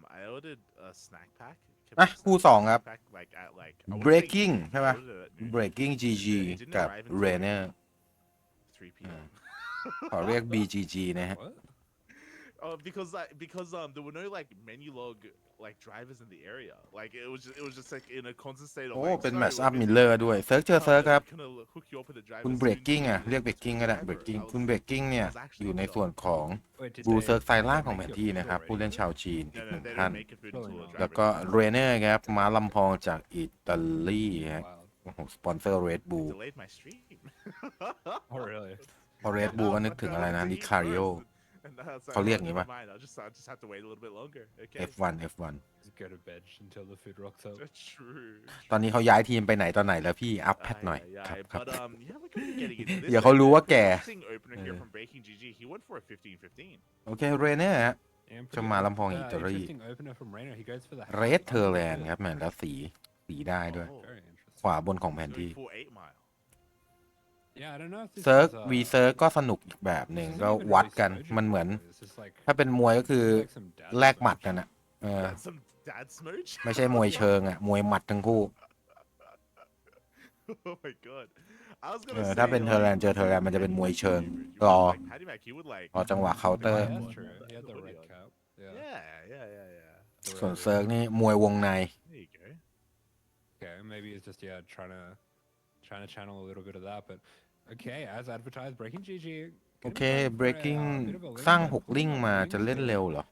Um, I ordered a snack pack. อะคู่สองครับ breaking ใช่ไหม breaking GG กับ Rainer ขอเรียก BGG นะฮะ because like because um there were no like menu log like drivers in the area. Like it was just, it was just like in a constant state of โอ้ like, เป็นแม sorry, ชอัพ we're มิลเลอ busy. ร์ด้วย เซิร์ชเจอ Sorry, เซิร์ช we're ครับ gonna hook you up with the driver คุณเบรก soon. กิ้งอะ เรียกเบรกกิ้งก็ได้ เบรกกิ้ง คุณเบรกกิ้งเนี่ย อยู่ในส่วนของบูเซิร์กไซล่างของแผนที่นะครับ ผู้เล่นชาวจีนอีก No, ห no, นึ่ง they ท่าน didn't make it through until the แล้ว driver ก็ comes. เรเนอร์ครับ ม้าลำพองจากอิตาลีฮะโอ้โหสปอนเซอร์เรดบู Delayed my stream. พอเรดบูก็นึกถึงอะไรนะ That นิ was คาริโอ the เขาเรียกงี้ป่ะ F1 F1 ตอนนี้เขาย้ายทีมไปไหนตอนไหนแล้วพี่อัพแพทหน่อยครับครับอย่าเขารู้ว่าแกโอเคเรเน่ฮะจะมาลำพองอิตาลีเรดเทอร์แลนด์ครับแมนแล้วสีสีได้ด้วย ขวาบนของแผนที่ เซิร์ฟวีเซิร์ฟก็สนุกอีกแบบหนึ่งก็วัดกันมันเหมือน ถ้าเป็นมวยก็คือแลกหมัดกันอะเออ ไม่ใช่มวยเชิงอะมวยหมัดทั้งคู่เออถ้าเป็นเทอร์แลนเจอเทอร์แลนมันจะเป็นมวยเชิงรอรอจังหวะเคาน์เตอร์ ส่วนเซิร์ฟนี่มวยวงใน Okay, maybe it's just yeah, trying to trying to channel a little bit of that, but Okay, as advertised, breaking GG. โอเค breaking สร้างหกลิงก์มาจะเล่นเร็วเหรอ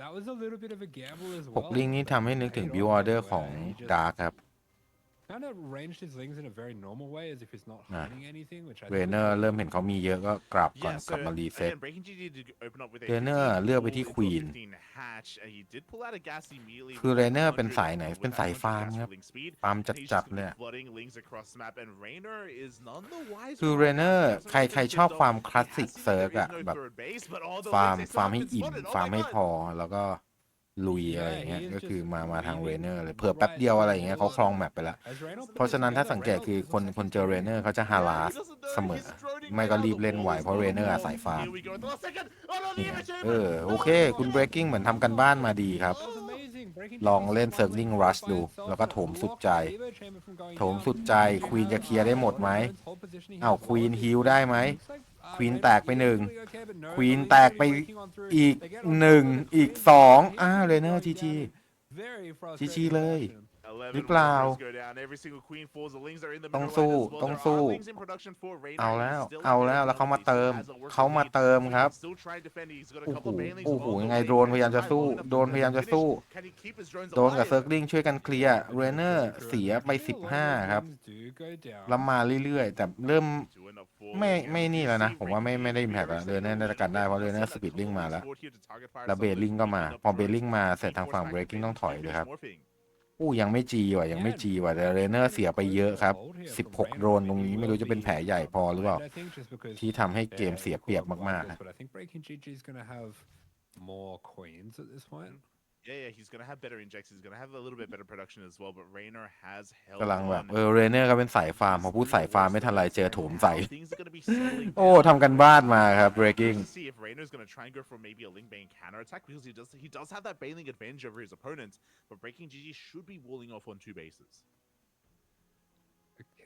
That was a little bit of a gamble as well. หกลิงก์นี้ทำให้นึกถึง build order ของ Dark ครับ kind of arranged his things in a very normal way, as if he's not อะ hiding anything, which I เว think เนอ is ร์ good. เริ่มเห็นเขามีเยอะก็กลับก่อน Yeah, ก so ลับมารีเซ็ต again, Breaking GD did open up with a Rayner 15 เลือกไปที่ goal, Queen fifteen hatch, and he did pull out a gas immediately คือ with 100 Rayner เป็นสายไหน with เป็นสาย 100 fast ฟาร์มครับ rolling speed, ฟาร์ม and จัด he's จัด just ๆ gonna เลย be อะ flooding links across the map, and Rayner is none the wiser คือ for it. Rayner He has ใคร already ใคร been ชอบ dumped. ความคลาส He สิก has seen เซิร์ there ก is อะ no แบบ third base, but although ฟาร์ม it's- it's ฟาร์ม not ให้ been อิน spotted. Oh ฟาร์ม my ให้ god. พอแล้วก็ ลุยอะไรอย่างเงี้ยก็คือมามาทางเรเนอร์เลยเผื่อแป๊บเดียวอะไรอย่างเงี้ยเขาคลองแมปไปแล้ว เพราะฉะนั้นถ้าสังเกตคือคนคนเจอเรเนอร์เขาจะฮาลาสเสมอ ไม่ก็รีบเล่นไหวเพราะเรเนอร์อาศัยฟาร์มเออโอเค คุณ breaking เหมือนทำกันบ้านมาดีครับ ลองเล่น circling rush ดู แล้วก็โถมสุดใจ โถมสุดใจควีนจะเคลียร์ได้หมดไหมอ้าวควีนฮิลได้ไหม ควีนแตกไปหนึ่งควีนแตกไปอีกหนึ่งอีกสองอ้าเลยเนอร์จีจีจีจีเลย หรือเปล่าต้องสู้ต้องสู้ เอาแล้วเอาแล้วแล้วเขามาเติมเขามาเติมครับโอ้โหโอ้โหยังไงโดนพยายามจะสู้โดนพยายามจะสู้ โดนกับเซิร์กลิงช่วยกันเคลียร์เรเนอร์เสียไป 15 ครับแล้วมาเรื่อยๆ แต่เริ่มไม่ไม่นี่แล้วนะ ผมว่าไม่ไม่ได้อิมแพกแล้วเรเนอร์น่าจะกันได้เพราะเรเนอร์สปีดลิงมาแล้วแล้วเบลลิงก็มา พอเบลลิงมาเสร็จทางฝั่งเบรกกิ้งต้องถอยเลยครับ อู้ยังไม่จีว่ะยังไม่จีว่ะแต่เรเนอร์เสียไปเยอะครับ 16 โดนตรงนี้ไม่รู้จะเป็นแผลใหญ่พอหรือเปล่า ที่ทำให้เกมเสียเปรียบมากๆ Yeah, yeah, he's gonna have better injects. He's gonna have a little bit better production as well. But Raynor has held กำลังแบบ gonna be breaking see if Raynor's gonna try and go for maybe a Ling Bane counter attack because he does he does have that Baneling advantage over his opponents. But Breaking GG should be walling off on two bases.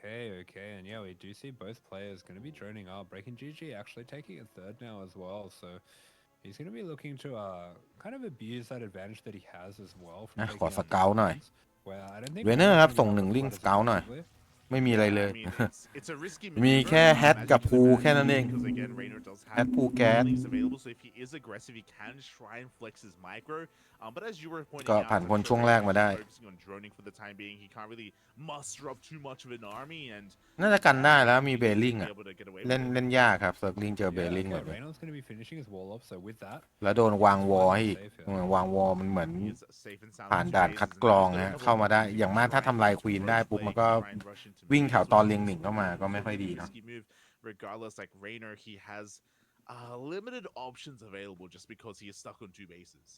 Okay, okay, and yeah, we do see both players going to be droning up. Breaking GG actually taking a third now as well, so he's going to be looking to uh, kind of abuse that advantage that he has as well. นะ from ขอ taking ส out เกล these หน่อย ones. Well, I don't think เวเนอร์ครับ ส่งหนึ่งลิงก์สเกลหน่อย defensively. ไม่มีอะไรเลย มีแค่แฮตกับพูแค่นั้นเอง แฮตพูแก๊สก็ผ่านคนช่วงแรกมาได้ น่าจะกันได้แล้วมีเบลลิงอะ เล่นเล่นยากครับเซอร์ฟลิงเจอเบลลิงแบบแล้วโดนวางวอให้อีกวางวอลมันเหมือน ผ่านด่านคัดกรองฮะเข้ามาได้ อย่างมากถ้าทำลายควีนได้ปุ๊บมันก็วิ่งแถวตอนเลียงหมิงเข้ามาก็ไม่ค่อยดีเนาะ regardless like Rainer he has uh, limited options available just because he is stuck on two bases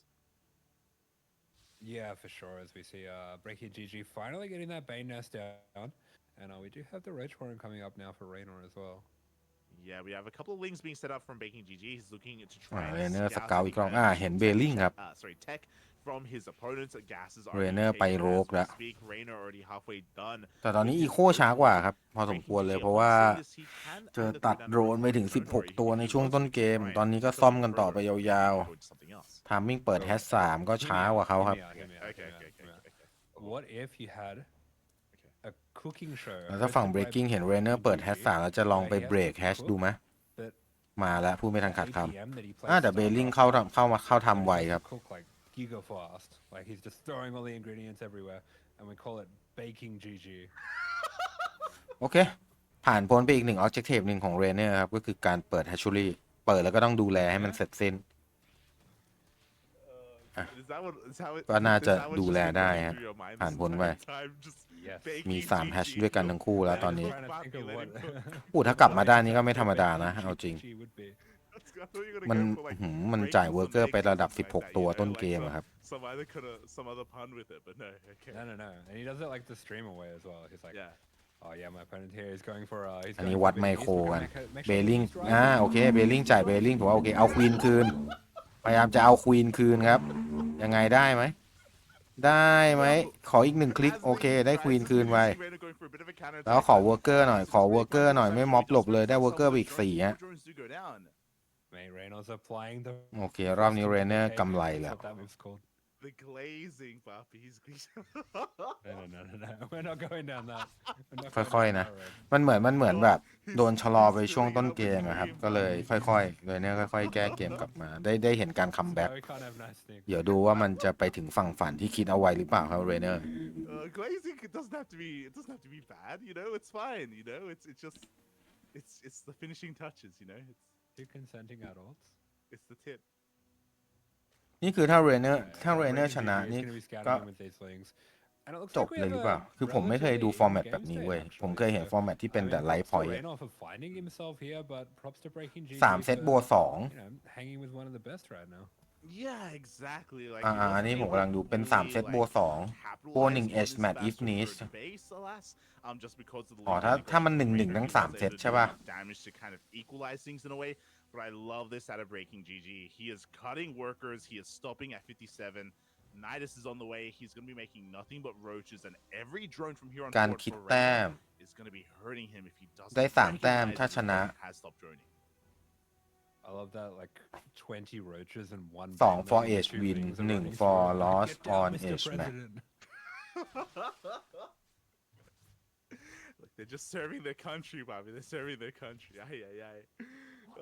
yeah for sure as we see uh GG finally getting that Bane nest down and uh, we do have the Roach Warren coming up now for Rainer as well Yeah, we have a couple of links being set up from Baking GG. He's looking to อ่า try เร and เนอร์ scout สกาวอีกรอบ something อ่า out. เห็นเบลลิงครับ Uh, sorry, tech from his opponents. Gases are เรเนอ Rainer ร์ไปไปโรโรกกแล้แล้ว ว Rainer already halfway done. แต่ตอนนี้อีโคช้ากว่าครับ พอสมควรเลยเพราะว่า เจอตัดโดรนไปถึง 16 ตัวในช่วงต้นเกม ตอนนี้ก็ซ่อมกันต่อไปยาวๆทามมิ่งเปิดแฮชสามก็ช้ากว่าเขาครับ Okay, okay, okay, okay. What if he had แล้วถ้าฝั่ง hosted by breaking เห็นเรเนอร์เปิดแฮชสามแล้วจะลองไปเบรกแฮชดูไหม But มาแล้วพูดไม่ทันขาดค APM that he ำอ่า plays แต่ is เบ not ลลิง fast เข้า enough. ทำเข้ามาเข้าทำไว He ครับ cook like giga fast. Like he's just throwing all the ingredients everywhere, and we call it baking GG. โอเค ผ่านพ้นไปอีกหนึ่ง objective หนึ่งของเรเนอร์ครับ ก็คือการเปิด hatchery เปิดแล้วก็ต้องดูแลให้มันเสร็จสิ้น Is that what, is how it, ก็น่า is จะ that what's ดู just แล been ได้ running ฮะ through your mind ผ่าน this พ้นไป entire time? Just Yes. baking มี3 GG. แฮชด้วยกันทั้งคู่แล้วตอนนี้ Trying to think of what อู้ถ้ากลับมาได้นี่ก็ไม่ธรรมดานะ เอาจริง GG would be. I thought you were gonna มัน go for, like, หืมมัน breaking จ่าย some เวอร์เกอร์ eggs ไประดับ or something like 16 that, ตัว you know, ต้น like เกม some- อะครับ Some other kind of some other pun with it, but no. Okay. No, no, no. And he does it like the streamer way as well. He's like, Yeah. oh yeah, my opponent here is going for uh, he's อัน going นี้ for วัด big ไม beast, โคร we're กั gonna น make a- make เบ sure ล the ลิง beast rises อ่า up. โอเค เบลลิงจ่ายเบลลิงผมว่าโอเค เอาควีนคืน พยายามจะเอาควีนคืนครับ ยังไงได้ไหม ได้ไหม ขออีกหนึ่งคลิก โอเค ได้ควีนคืนไปแล้วขอเวอร์เกอร์หน่อย ขอเวอร์เกอร์หน่อย ไม่ม็อบหลบเลยได้เวอร์เกอร์ไปอีกสี่ฮะ Mate, Reynolds applying the โอเค รอบนี้เรเนอร์กำไร That's แล้ว what that move's called. The glazing, Papi. He's No, no, no, no, no. We're not going down that. We're not ค่อย going ๆ down นะ that road. มันเหมือนมันเหมือนแบบ โดนชะลอไปช่วงต้นเกมอะครับ ก็เลยค่อยๆเรเนอร์ค่อยๆ แก้เกมกลับมา ได้ได้เห็นการคัมแบ็ก No, we can't have nice things. เดี๋ยวดูว่ามันจะไปถึงฝั่งฝันที่คิดเอาไว้หรือเปล่าครับเรเนอร์ uh, glazing it doesn't have to be it doesn't have to be bad you know it's fine you know it's it's just it's it's the finishing touches you know it's Two consenting adults. it's the tip นี่คือถ้าเรเนอร์ Yeah, ถ้า yeah, เรเนอร์ Breaking ชนะ GG is นี่ gonna be scouting ก็ him with these slings. And it looks จบ like we เลย have หรือเปล่า a คือผมไม่เคยดู relatively ฟอร์แมต even แบบนี้ game เว้ย state, ผมเคย actually, เห็น so- ฟอร์แมตที่เป็น I mean, แต่ไล props ฟ์ to พอยต์ Reynolds for finding himself here, but props to Breaking GG สามเซต for, โบวสอง you know, hanging with one of the best right now. yeah exactly like อ่า he อ่าอัน wasn't นี้ผม able กำลังดู to เป็น fully, สามเซต like, โบวสอง capitalize โบวหนึ่ง on edge his match if faster needs third base, alas, um, just because of the อ๋อ lead ถ้า equal ถ้ามันหนึ่ง Rainer หนึ่งทั้ง he สาม was เซต able to ใช่ do ป่ะ enough damage to kind of equalize things in a way but I love this out of Breaking GG he is cutting workers he is stopping at 57 Nidus is on the way he's going to be making nothing but roaches and every drone from here on การ forward คิด for แต้ Rainer ม is going to be hurting him if he doesn't ได้สามแต้ม recognize ถ้า his ชนะ opponent has stopped droning I love that, like 20 roaches and one. สอง bang for that the edge two win things are หนึ่งrunning for through. loss Get down, on Mr. edge match President. Look, they're just serving their country, Bobby. They're serving their country. Ay, ay, ay.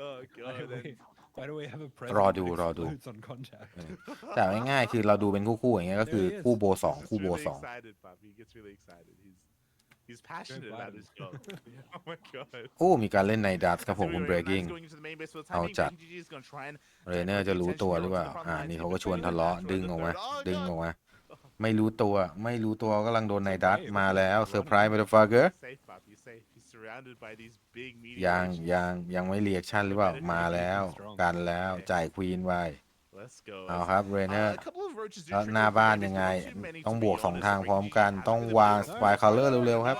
Oh, Why do, God. and- we, why do we have a รอ president ดู that รอดู explodes on contact? แต่ง่ายๆคือเราดูเป็นคู่ๆอย่างเงี้ยก็คือ There he is. คู่โบสอง He's คู่ just โบ really สอง excited, Bobby. He gets really excited. He's he's passionate about Biden. his job. oh my god. โอ้มีการเล่นในดัตครับผม So คุณ anyway, เบรกกิ้ง Knights going into the main base for the เอา timing. จัด BGG is gonna try and เรเนอร์จะรู้ตัวหรือเปล่าอ่านี่เขาก็ชวนทะเลาะดึงออกมาดึงออกมาไม่รู้ตัว ไม่รู้ตัวกำลังโดนในดัตมาแล้วเซอร์ไพรส์มาดฟาเกอร์ safe, Bobby. Safe. He's surrounded by these big meteor ยัง roaches. ยัง ยังไม่เรียกชั่นหรือเปล่า มาแล้ว กันแล้ว จ่ายควีนไว้ Let's go. เอา let's ครับเร Uh, เนอร์ a couple of roaches do แล้ว trigger หน้า for บ้าน damage, ยังไง but not too many ต้อง to บ be วกสอง honest. ทาง Breaking พร้อม GG กัน has ต้อง the วาง advantage. สปายคอลเลอร์เร็วๆครับ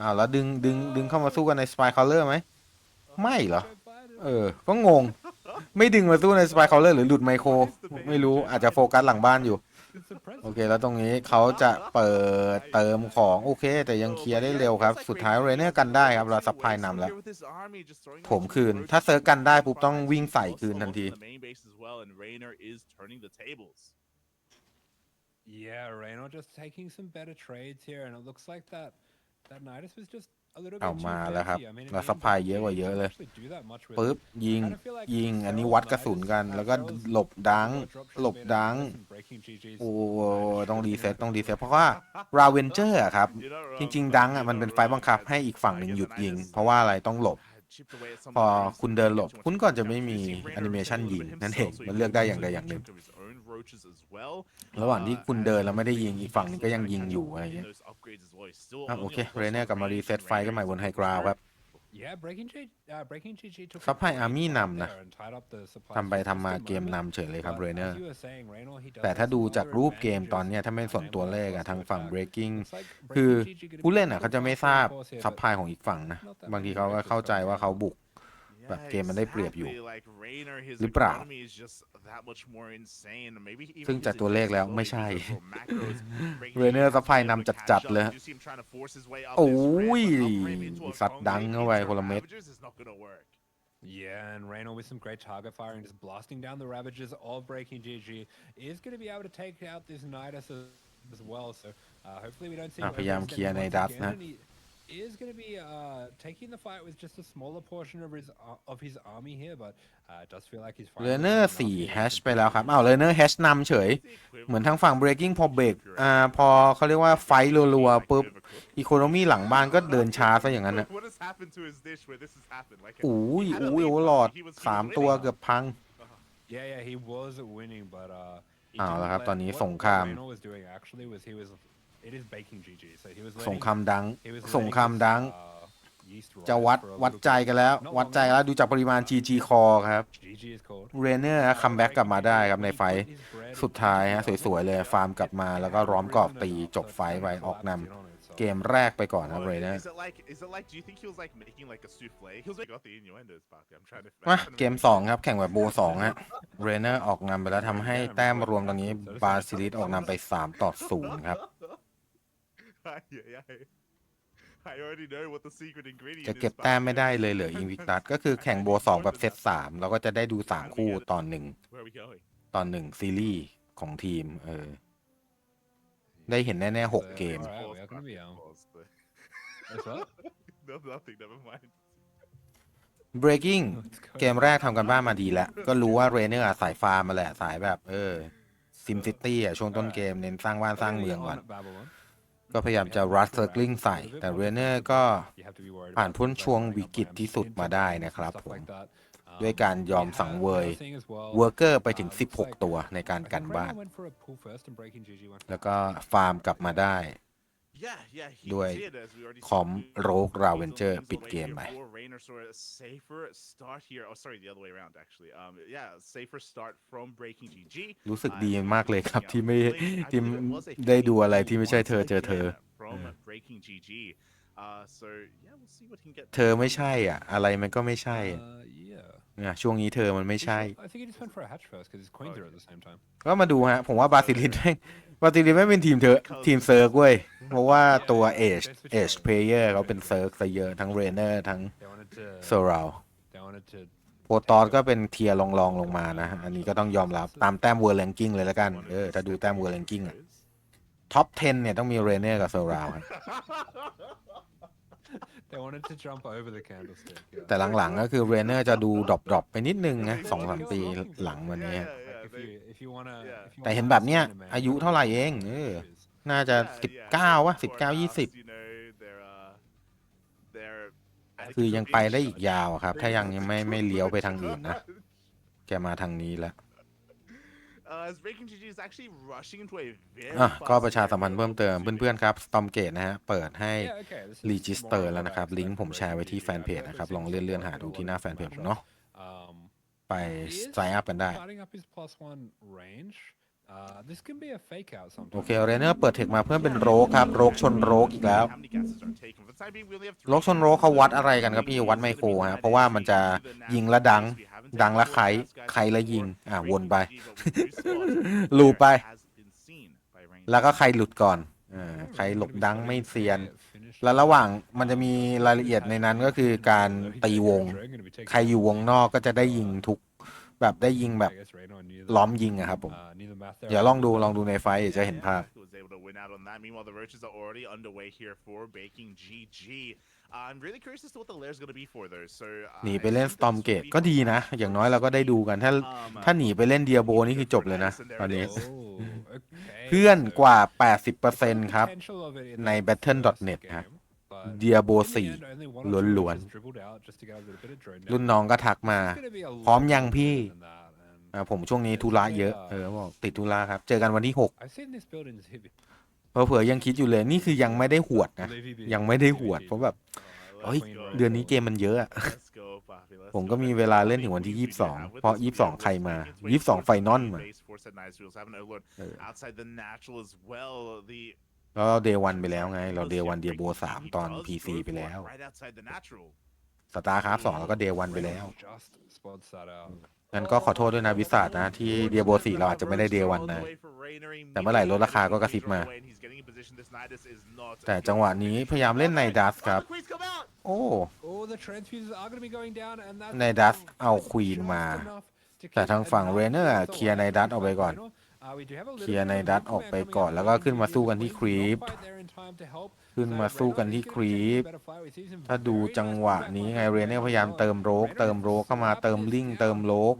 อ้าวแล้วดึงดึงดึงเข้ามาสู้กันในสปายคอลเลอร์ไหม ไม่เหรอ เออ ก็งง ไม่ดึงมาสู้ในสปายคอลเลอร์หรือหลุดไมโคร ไม่รู้อาจจะโฟกัสหลังบ้านอยู่ It's the โอเค แล้วตรงนี้เขาจะเปิดเติมของ โอเค แต่ยังเคลียร์ได้เร็วครับ สุดท้ายเรเนอร์กันได้ครับ เราซัพพลายนำแล้ว ผมคืน ถ้าเซิร์ฟกันได้ปุ๊บต้องวิ่งใส่คืนทันที Yeah, Reno just taking some better trades here, and it looks like that that Nidus was just เอา bit too มาแล้วครับ fancy. I mean, in เรา the ซัพ end, พลาย Breaking เยอะกว่า GG เยอะเลย didn't actually do that much with ปึ๊ it. บยิง I kinda feel like ยิงอันนี้ Feral วัดกระสุน Nidus, กัน uh, แล้วก็ Feral's หลบดัง drop should หล have บ been ดัง Nidus and Breaking GG's โอ้ Nidus ต้อง should รี have เซ็ต been ต้องรีเซ็ตเพราะว่าราเวนเจอร์ครับ จริง ๆ ดังอะมันเป็นไฟล์บังคับให้อีกฝั่งหนึ่งหยุดยิง เพราะว่าอะไรต้องหลบพอคุณเดินหลบ คุณก็จะไม่มีแอนิเมชันยิงนั่นเองมันเลือกได้อย่างใดอย่างหนึ่งระหว่างที่คุณเดินแล้วไม่ได้ยิงอีกฝั่งหนึงก็ยังยิงอยู่อะไรอย่างเงี้ย อะโอเคเรเนอร์กลับมารีเซ็ตไฟกันใหม่บนไฮกราวครับ Yeah, Breaking G, uh, Breaking GG took ซัพพลาย a อาร์มี่ big นำ lead นะ there and tied up the supply ทำไป chain ทำมา just a เกม moment. นำเฉยเลยครับ But เร as เนอร์ you were saying, Reynolds, he does แต่ have ถ้า some ดูจาก other รูปเกม advantages ตอนเนี้ยถ้าไม่สน to ตัว enable เลข us อะ to ทางฝั่ง attack. breaking Looks like คือ Breaking GG gonna ผู้ be เล่น a อะ little เขาจะไม่ faster ทราบ of course here, ซัพ but พลายของอีกฝั่งนะ บางทีเขาก็เข้าใจว่าเขาบุก แบบเกมมันได้เปรียบอยู่ exactly. Like Rayner, his หรือเปล่า economy is just that much more insane. Maybe even ซึ่ง his จากตัวเลขแล้ว agility ไม่ใช่ because of macros. Breaking Rayner News สะพาย able to นำจัด catch ๆเลย up. You see him trying to force his way up โอ้ this ramp, ย but up ramp into a สัตว์ดัง Kong เข้าไป into คนละเม็ด Ravagers is not gonna work. Yeah, and Reyna with some great target firing, just blasting down the Ravages of Breaking GG, is going to be able to take out this Nidus as, as well. So uh, hopefully we don't see อะ him พยายาม overextend เคลียร์ใน once ดัส again, นะ and he is going to be uh, taking the fight with just a smaller portion of his uh, of his army here, but uh, it does feel like he's เร finally เนอร์ getting สี่ enough แฮช damage ไปแล้วครับอ้าวเรเนอร์แฮชนำเฉย เหมือนทางฝั่ง breaking พอเบรกอ่าพอเขาเรียกว่าไฟท์รัวๆปุ๊บอีโคโนมีหลังบ้านก็เดินช้าซะอย่างนั้นนะ What has happened to his dish where this has happened? Like, อุ้ย he had a อุ้ย lead โอเวอร์ลอด he was- he was สามตัว winning. เกือบพัง Yeah, yeah, he was winning, but uh, he เอา didn't ละครับ let- ตอนนี้ what- สงคราม What Reyna was doing actually was he was it is baking GG, so he was สง letting ครามดัง he was สงคราม letting ดัง his, uh, yeast จะ rise วัด for a วัด little ใจ bit. กันแล้ว Not วัด long ใจกันแล้ว ดูจากปริมาณ GG คอครับ GG is called. เรเนอร์คัมแบ็กกลับมาได้ครับในไฟท์สุดท้ายฮะสวยๆ เลยฟาร์มกลับมาแล้วก็ร้อมกรอบตีจบไฟท์ไปออกนำเกมแรกไปก่อนครับ Oh, เรเนอร์ Is it like, is it like, do you think he was like making like a souffle? He was like, got the innuendos back. I'm trying to. มา I'm trying to เกม make- 2 ครับแข่งแบบโบ2ฮะเรเนอร์ออกนำไปแล้วทำให้แต้มรวมตอนนี้บาซิลิสออกนำไป 3 ต่อ0ครับ จะ is เก็บ back แต้มไม่ there. ได้เลยเหลืออินวิกตัสก็คือแข่งโบ2แบบเซต3แล้วก็จะได้ดู3คู่ตอนหนึ่ง Where are we going? ตอนหนึ่งซีรีส์ของทีม เออ ได้เห็นแน่ๆ6เกม Alright, Pause, we are gonna be back, on. pause, but- That's what? no, nothing. Never mind. breaking Let's go. เกมแรกทำกันบ้านมาดีแล้ว ก็รู้ว่าเรเนอร์สายฟาร์มมาแหละ สายแบบ เออซิมซิตี้อะ ช่วงต้นเกมเน้นสร้างบ้านสร้างเมืองก่อน Babylon. ก็พยายามจะรัดเซอร์กลิงใส่ แต่เรเนอร์ก็ผ่านพ้นช่วงวิกฤตที่สุดมาได้นะครับผมด้วยการยอมสังเวยเวอร์เกอร์ไปถึง 16 ตัวในการกันบ้าน แล้วก็ฟาร์มกลับมาได้ ด้วย did, as we already คอม saw. โรกราเวนเจอร์ Things ปิด away เกม here ไป for Rayner, so a safer start here. Oh, sorry, the other way around actually. Um, yeah, safer start from Breaking GG. รู้สึก Uh, ดีมากเลยครับ yeah, ที่ไม่ playing- I ที่ believe it was a ได้ดูอะไรที่ไม่ใช่เธอ once เจอเธอ again From Yeah. Breaking GG. Uh, so yeah, we'll see what he can get. เธอไม่ใช่อะ อะไรมันก็ไม่ใช่ Uh, yeah. เนี่ยช่วงนี้เธอมันไม่ใช่ I think he just went for a hatch first because his queens are at the same time. ก็มาดูฮะ ผมว่าบาซิลิสแม่งบาซิลิสไม่เป็นทีมเธอทีมเซิร์กเว้ย เพราะว่าตัวเอชเอชเพลเยอร์เขาเป็นเซิร์กซะเยอะทั้งเรเนอร์ทั้ง They wanted to. โซราว They wanted to. โปรตอสก็เป็นเทียร์รองๆลงมานะ อันนี้ก็ต้องยอมรับตามแต้มเวอร์ a ลงกิ้งเลยแล้วกันเออถ้าดูแต้มเวอร์ a ลงกิ้งอะท็อป 10 เนี่ยต้องมีเรเนอร์กับโซราว They wanted to jump over the candlestick. Yeah. แต่หลังๆก็คือเรเนอร์จะดูดรอปๆไปนิดนึงนะสองสามปีหลังวันนี้ Yeah, Like yeah, if they- you if you wanna. Yeah. if you แต่ wanna เห็นแบบเนี้ย understand a man, อายุเท่าไหร่เองเออ is น่าจะ Yeah, สิบ yeah, เก้าวะ for สิบเก้า us, ยี่สิบ you know, they're, uh, they're คือยังไปได้อีก adequate ยาวอะครับ ถ้ายังยังไม่ไม่เลี้ยวไปทางอื่นนะ age. แกมาทางนี้แล้ว Uh, as Breaking GG is actually rushing into a very อะ fast ก็ประชาสัมพันธ์ area เพิ่มเติม to เพื่อนๆครับ Stormgate นะฮะ เปิดให้ Yeah, okay, this is รีจิสเตอ more ร์ of แล้ว a นะครับ backstep ลิงก์ผม for แชร์ไว้ที่ Breaking แฟนเพจ GG. นะครับ I've ลอง seen เลื่อน this เลื่อน build หา quite ดู a ที่ lot หน้า in แฟนเพจ this ผมเนาะ matchup. Um, ไป he is ไซอัพกันได้ starting up his plus one range. Uh, this can be a fake out โอ sometimes. เคเรเนอร์เปิดเทคมาเพิ่มเป็นโรกครับ โรกชนโรกอีกแล้ว How many gases are taken? For the time being, we only have three โรกชนโรกเขาวัดอะไรกันครับพี่วัดไมโครฮะเพราะว่ามันจะยิงและดัง ดังและไขไขและยิง อะวนไป ลูปไป แล้วก็ใครหลุดก่อนอ่าใครหลบดังไม่เซียน แล้วระหว่างมันจะมีรายละเอียดในนั้นก็คือการตีวง ใครอยู่วงนอกก็จะได้ยิงทุกแบบได้ยิงแบบล้อมยิงอะครับผมเดี๋ยวลองดูลองดูในไฟจะเห็นภาพ Was able to win out on that. Meanwhile, the roaches are already underway here for Baking GG. Uh, I'm really curious as to what the lair's going to be for those. So หนีไปเล่น Stormgate ก็ดีนะ อย่างน้อยเราก็ได้ดูกันถ้า Um, ถ้าหนีไปเล่นเดียโบนี่คือจบเลยนะตอนนี้ Oh, okay. เพื่อนกว่า So, 80%ครับ potential of it in ใน that battle.net game, ฮะ but เดียโบ in the สี่ end, only one or two ล้วน just dribbled out just to get a little bit of drone รุ่น damage. น้องก็ทักมา It's gonna be a พร้อม lot ยังพี่ better than that, and อ่าผมช่วงนี้ธุระเยอะ เออบอกติดธุระครับ เจอกันวันที่ I've seen เผลอๆยังคิดอยู่เลยนี่คือยังไม่ได้หวดนะยังไม่ได้หวดเพราะแบบ uh, เฮ้ย let's go. เดือนนี้เกมมันเยอะอะ Let's go, Papi, let's ผม go. ก็มี Let's เว go. ลา How เล่น many ถึงวันที่ queens do we 22 have with เพราะ us? We have 22 ใครมา Wolves making its way 22 ไฟนอล forward มา base for Set Knights. We also have an Overlord เออ outside the natural as well. The แล้วเราเดวันไปแล้วไง เรา Because, เด yeah, วันเดียโบ Breaking สาม he ตอน does PC go ไป for it แล้ว right outside the natural. สตาร์คราฟสองแล้วก็เดวันไปแล้ว งั้นก็ขอโทษด้วยนะวิสาดนะ ที่เดียโบสี่เราอาจจะไม่ได้เดียวันนะ แต่เมื่อไหร่ลดราคาก็กระซิบมา แต่จังหวะนี้พยายามเล่นในดัสครับ โอ้ในดัสเอาควีนมา แต่ทางฝั่งเรเนอร์เคลียร์ในดัสออกไปก่อน เคลียร์ในดัสออกไปก่อน แล้วก็ขึ้นมาสู้กันที่ครีป ขึ้นมาสู้กันที่ครีป ถ้าดูจังหวะนี้ไงเรเนอร์พยายามเติมโรก เติมโรกเข้ามาเติมลิงเติมโรก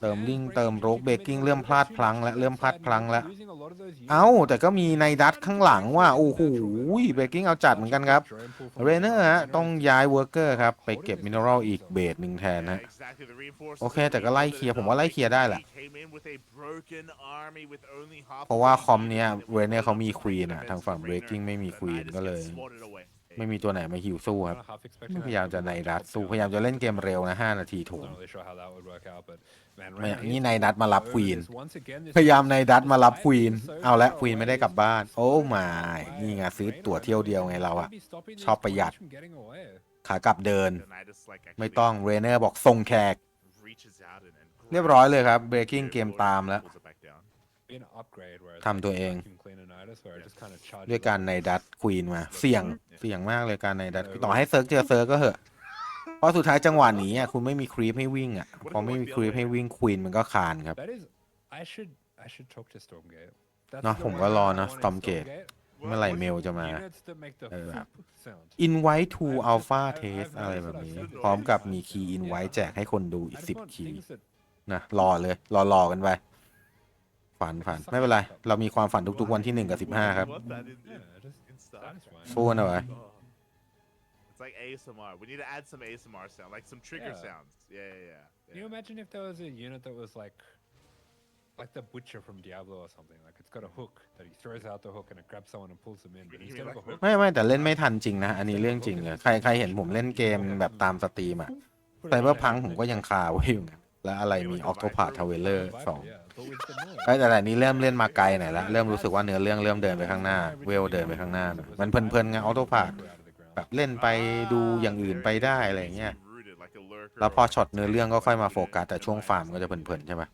เติมลิงเติมโรกเบกกิ้งเริ่มพลาดพลั้งและเริ่มพลาดพลั้งแล้ว เอ้า แต่ก็มีในดัตข้างหลังว่า โอ้โหเบกกิ้งเอาจัดเหมือนกันครับ เรเนอร์ฮะต้องย้ายเวิร์กเกอร์ครับ ไปเก็บมินเนอรัลอีกเบสหนึ่งแทนฮะโอเค แต่ก็ไล่เคลียร์ผมว่าไล่เคลียร์ได้แหละเพราะว่าคอมเนี้ยเรเนอร์เขามีควีนอะทางฝั่งเบรกกิ้งไม่มีควีนก็เลย ไม่มีตัวไหนมาหิวสู้ครับ Kinda half expecting ไม่ that พยายามจะ to ใน work ดัต out สู้ there. พยายามจะเล่นเกมเร็วนะ5นาทีถูก Not really sure how that would work out, but man, ไม่ Reynolds นี่ is ในดัตมารับ over ควีน this once again. This พยายาม is ในดัตมารับ five ควีน so เอาละ far ควีนไม่ได้ away. กลับบ้าน โอ้ So มา far นี่ไง away. ซื้อ Reynolds ตั๋วเที่ยวเดียวไงเราอะ gonna be stopping ชอบ these ประหยัด points from getting away. ขากลับเดิน ไม่ต้องเรเนอร์บอกส่งแขก เรียบร้อยเลยครับ breaking เกมตามแล้ว Be an upgrade where it's ทำตัวเอง vacuum cleaneritis where it just kinda charges ด้วยการ up. ในดัตควีนมา เสี่ยงเสี่ยงมากเลยการในดัตต่อให้เซิร์กเจอเซิร์กก็เหอะเพราะสุดท้ายจังหวะนี้อะคุณไม่มีครีปให้วิ่งอะพอไม่มีครีปให้วิ่งควีนมันก็คานครับ That is, I should, I should talk to Stormgate. That's เนอะ the ผม one ก็รอ thing I นะ want in Stormgate เมื่อไหร่เมลจะมา Units that make the เออ foop sound. invite to I've just- alpha I've- test I've อะไร noticed แบบ that I've นี้ said it พร้อมกับ already, มี but คีย์ yeah, invite I- แจกให้คนดู I อีก just สิบ want คีย์ things that นะรอเลย รอรอกันไป ฝันฝันไม่เป็นไร เรามีความฝันทุกๆวันที่หนึ่งกับสิบห้าครับ Yeah, just satisfying. สู้กันเอาไว้ It's like ASMR. We need to add some ASMR sound, like some trigger Yeah. sounds. Yeah, yeah, yeah. Can you imagine if there was a unit that was like, like the butcher from Diablo or something? Like it's got a hook that he throws out the hook and it grabs someone and pulls them in. But You instead mean of a like hook, ไม่ไม่แต่เล่นไม่ทันจริงนะ อันนี้เรื่องจริงเลย ใครใครเห็นผมเล่นเกมแบบตามสตรีมอะ put ไซ it เบอ on ร์ a พัง head ผม and ก็ then ยังคาไว้อยู่นะ แล้วอะไรมีออกโตพาทเวลเลอร์สอง Yeah, but with the noise. เอ้ยแต่แต่นี้เริ่มเล่นมาไกลหน่อยละเริ่มรู้สึกว่าเนื้อเรื่องเริ่มเดินไปข้างหน้า เวลเดินไปข้างหน้าหน่อยมันเพลินๆไงออโตพาแบบเล่นไปดูอย่างอื่นไปได้อะไรอย่างเงี้ยแล้วพอช็อตเนื้อเรื่องก็ค่อยมาโฟกัสแต่ช่วงฟาร์มก็จะเพลินๆใช่ปะ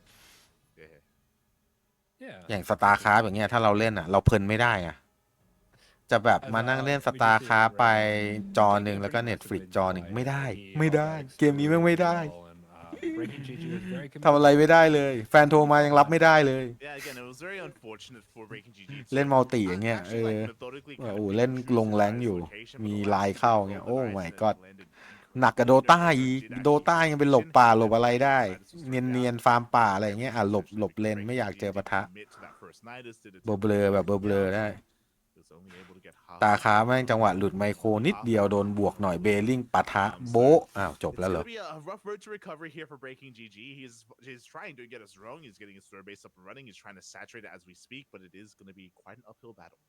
Yeah. อย่างสตาร์คราฟอย่างเงี้ยถ้าเราเล่นอะ เราเพลินไม่ได้อะจะแบบมานั่งเล่นสตาร์คราฟไปจอหนึ่งแล้วก็เน็ตฟลิกจอหนึ่งไม่ได้ ไม่ได้ เกมนี้แม่ง ไม่ได้ทำอะไรไม่ได้เลย แฟนโทรมายังรับไม่ได้เลย Yeah, again, it was very unfortunate for Breaking GG. เล่นมัลติอย่างเงี้ยเออโอ้โหเล่นลงแรงอยู่มีไลน์เข้าเงี้ยโอ้ my god หนักกับโดต้าอีกโดต้ายังเป็นหลบป่าหลบอะไรได้ เนียนเนียนๆฟาร์มป่าอะไรอย่างเงี้ยอะหลบหลบเลนไม่อยากเจอปะทะ เบลอเบลอๆแบบเบลอเบลอๆได้ ตาค้าแม่งจังหวะหลุดไมโครนิดเดียวโดนบวกหน่อยเบลลิงปะทะโบะอ้าวจบแล้วเหรอ It's gonna be a rough road to recovery here for Breaking GG. He's he's trying to get us wrong. He's getting his third base up and running. He's trying to saturate it as we speak, but it is going to be quite an uphill battle.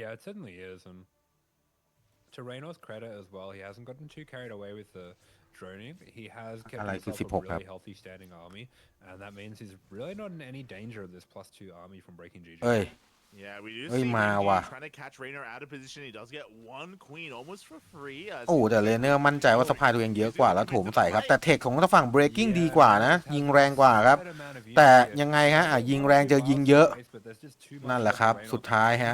Yeah, it certainly is, and to Reyno's credit as well, he hasn't gotten too carried away with the droning. He has kept I like himself his a hip-hop really healthy standing army, and that means he's really not in any danger of this plus two army from Breaking GG. เอ้ย Yeah, we do Ôi, see mà Genji ว่ะ trying to catch Raynor out of position. He does get one queen almost for free. as โอ้ he แต่เล does เนอร์มั่นใจว่าส Oh, ภายตัวเองเยอะกว่าแล้วโถมใส่ครับ Right. แต่เทคของทางฝั่ง breaking Yeah, ดีกว่านะ he does ยิง have แรงกว่าครับ quite amount of แต่ units here. ยังไงฮะอะยิงแรงเจอยิงเยอะ นั่นแหละครับ สุดท้ายฮะ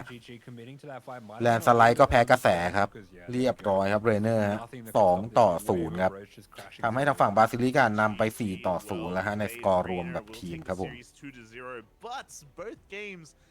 แลนด์สไลด์ก็แพ้กระแสครับ เรียบร้อยครับเรเนอร์ฮะสองต่อศูนย์ครับทำให้ทางฝั่งบาซิลิกานำไป 4 ต่อ0แล้วฮะ ในสกอร์รวมแบบทีมครับผม Series 2 to 0, but both games very